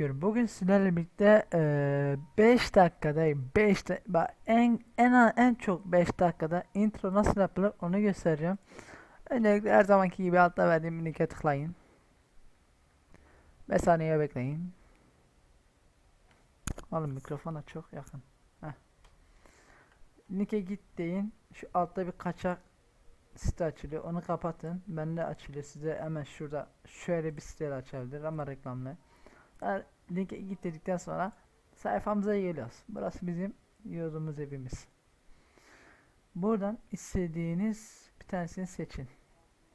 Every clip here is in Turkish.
Özgür. Bugün sizlerle birlikte 5 dakikada 5 en en a- en çok 5 dakikada intro nasıl yapılır onu göstereceğim. Öncelikle her zamanki gibi altta verdiğim linke tıklayın. 5 saniye bekleyin. Oğlum mikrofona çok yakın. Heh. Linke git deyin. Şu altta bir kaçak site açılıyor. Onu kapatın. Bende açılıyor. Size hemen şurada şöyle bir site açabilir ama reklamlı. Linke git dedikten sonra sayfamıza geliyoruz. Burası bizim yurdumuz evimiz. Buradan istediğiniz bir tanesini seçin.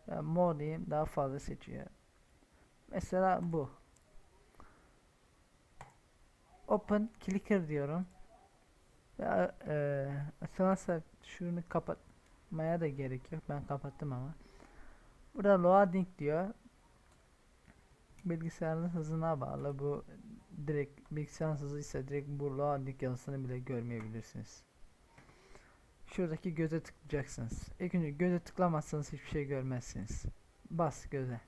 Ben mor diyeyim daha fazla seçiyor. Mesela bu. Open Clicker diyorum. Ve eee sonra şunu kapatmaya da gerek yok. Ben kapattım ama. Burada loading diyor bilgisayarın hızına bağlı. Bu direkt bilgisayarın hızı ise direkt bu loading yazısını bile görmeyebilirsiniz. Şuradaki göze tıklayacaksınız. İlk önce göze tıklamazsanız hiçbir şey görmezsiniz. Bas göze.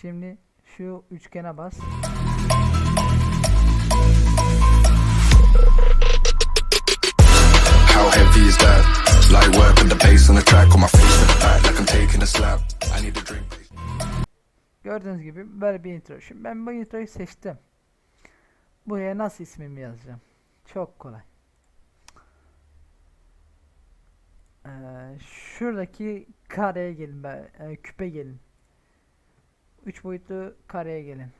Şimdi şu üçgene bas. Gibi böyle bir intro. Şimdi ben bu introyu seçtim. Buraya nasıl ismimi yazacağım? Çok kolay. Ee, şuradaki kareye gelin, e, küpe gelin. Üç boyutlu kareye gelin.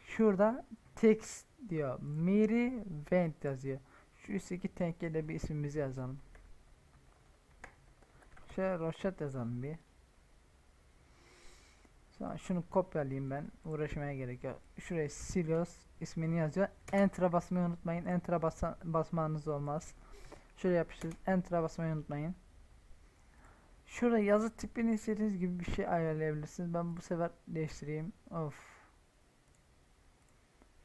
Şurada text diyor. Miri Vent yazıyor. Şu üstteki tenkeye de bir ismimizi yazalım. Şöyle Roşat yazalım bir. Şunu kopyalayayım ben. Uğraşmaya gerek yok. Şuraya siliyoruz. ismini yazıyor. Enter'a basmayı unutmayın. Enter'a basa, basmanız olmaz. Şöyle yapıştır. Enter'a basmayı unutmayın. Şurada yazı tipini istediğiniz gibi bir şey ayarlayabilirsiniz. Ben bu sefer değiştireyim. Of.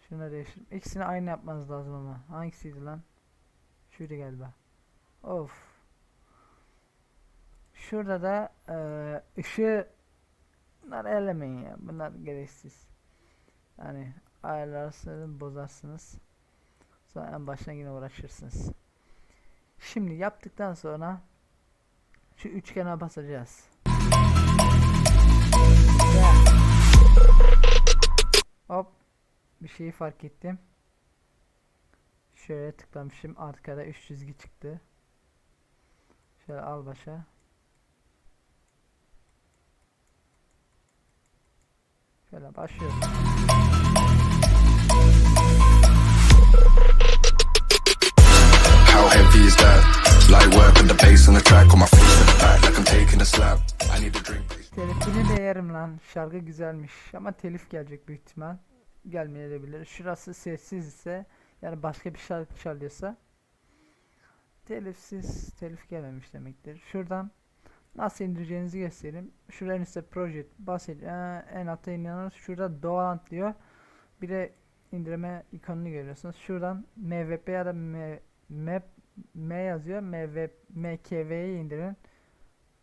Şunu değiştir. İkisini aynı yapmanız lazım ama. Hangisiydi lan? Şuydu galiba. Of. Şurada da ışığı Bunları ellemeyin ya. Bunlar gereksiz. Yani ayarlarsınız, bozarsınız. Sonra en başına yine uğraşırsınız. Şimdi yaptıktan sonra şu üçgene basacağız. Hop. Bir şeyi fark ettim. Şöyle tıklamışım. Arkada 3 çizgi çıktı. Şöyle al başa. Şöyle başlıyoruz. How heavy is that? Light work with the bass on the track on my face to the back like I'm taking a slap. I need a drink. Telifini de yerim lan. Şarkı güzelmiş ama telif gelecek büyük ihtimal. Gelmeyebilir. Şurası sessiz ise yani başka bir şarkı çalıyorsa telifsiz telif gelmemiş demektir. Şuradan nasıl indireceğinizi göstereyim. Şuradan ise proje basit ee, en altta iniyorsunuz. Şurada Doğan diyor. Bir de indirme ikonunu görüyorsunuz. Şuradan MVP ya da M, M, yazıyor. MV, MKV'yi indirin.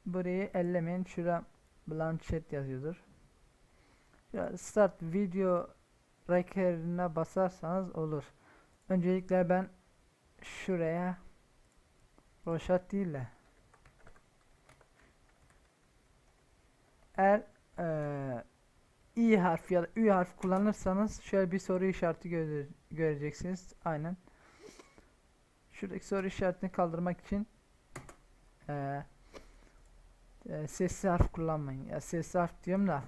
Burayı ellemeyin. Şurada Blanchet yazıyordur. Ya start video record'ına basarsanız olur. Öncelikle ben şuraya Roşat değil de eğer eee i harfi ya da ü harfi kullanırsanız şöyle bir soru işareti göre- göreceksiniz. Aynen. Şuradaki soru işaretini kaldırmak için eee e, sesli harf kullanmayın. Ya sesli harf diyorum da.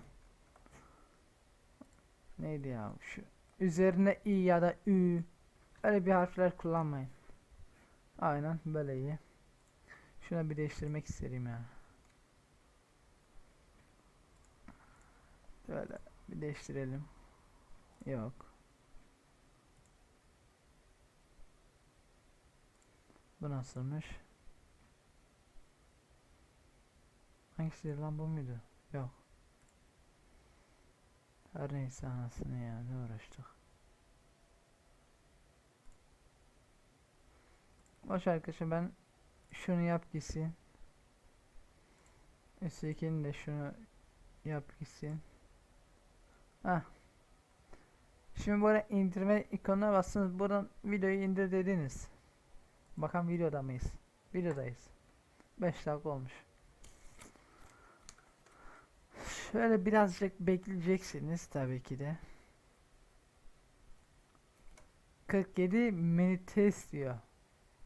Neydi ya şu üzerine i ya da ü öyle bir harfler kullanmayın. Aynen böyle iyi. Şuna bir değiştirmek isterim ya. Böyle bir değiştirelim. Yok. Bu nasılmış? Hangisi lan bu muydu? Yok. Her neyse anasını ya ne uğraştık. Boş arkadaşlar ben şunu yap gitsin. Üsttekini de şunu yap gitsin. Heh. Şimdi buraya indirme ikonuna bastınız. Buradan videoyu indir dediniz. Bakalım videoda mıyız? Videodayız. 5 dakika olmuş. Şöyle birazcık bekleyeceksiniz tabii ki de. 47 minute istiyor.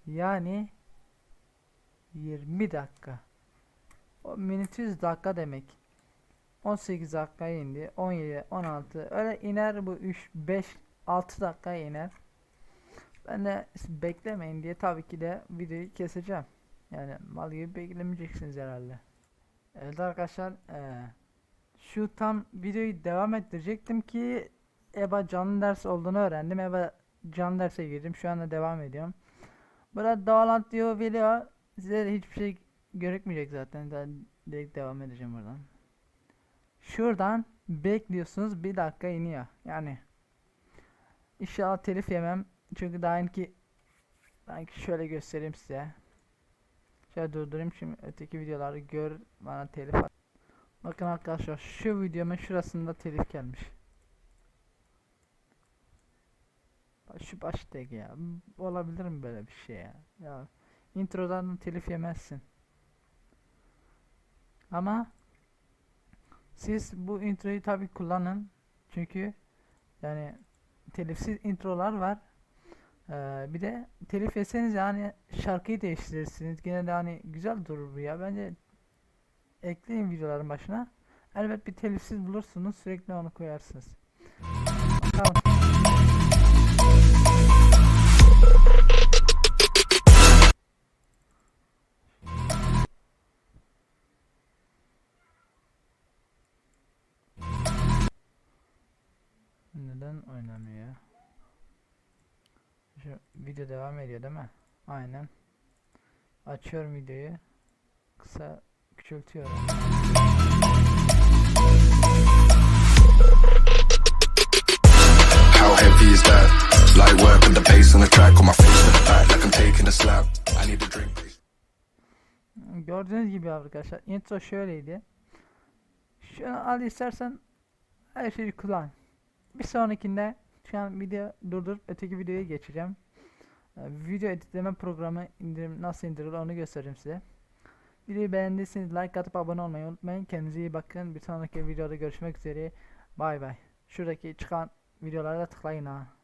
Yani 20 dakika. O minute 100 dakika demek. 18 dakikaya indi. 17, 16 öyle iner bu 3, 5, 6 dakika iner. Ben de beklemeyin diye tabii ki de videoyu keseceğim. Yani mal gibi beklemeyeceksiniz herhalde. Evet arkadaşlar eee, şu tam videoyu devam ettirecektim ki EBA canlı ders olduğunu öğrendim. EBA canlı derse girdim. Şu anda devam ediyorum. Burada Dağlant diyor veriyor. Size hiçbir şey görükmeyecek zaten. Ben direkt devam edeceğim buradan. Şuradan bekliyorsunuz bir dakika iniyor. Yani inşallah telif yemem. Çünkü daha ki belki şöyle göstereyim size. Şöyle durdurayım şimdi öteki videoları gör bana telif at. Bakın arkadaşlar şu videomun şurasında telif gelmiş. Şu baştaki ya. Olabilir mi böyle bir şey ya? Ya introdan telif yemezsin. Ama siz bu introyu tabi kullanın. Çünkü yani telifsiz introlar var. Ee, bir de telif yeseniz yani şarkıyı değiştirirsiniz. Yine de hani güzel durur bu ya. Bence ekleyin videoların başına. Elbet bir telifsiz bulursunuz. Sürekli onu koyarsınız. Tamam. Neden oynamıyor? Şu video devam ediyor değil mi? Aynen. Açıyorum videoyu. Kısa küçültüyorum. How heavy is that? Light work with the bass on the track on my face to the back like I'm taking a slap. I need a drink. Gördüğünüz gibi arkadaşlar intro şöyleydi. Şunu al istersen her şeyi kullan. Bir sonrakinde şu an video durdurup öteki videoya geçeceğim. Ee, Video editleme programı indirim nasıl indirilir onu göstereceğim size. Videoyu beğendiyseniz like atıp abone olmayı unutmayın. Kendinize iyi bakın. Bir sonraki videoda görüşmek üzere. Bay bay. Şuradaki çıkan videolara tıklayın ha.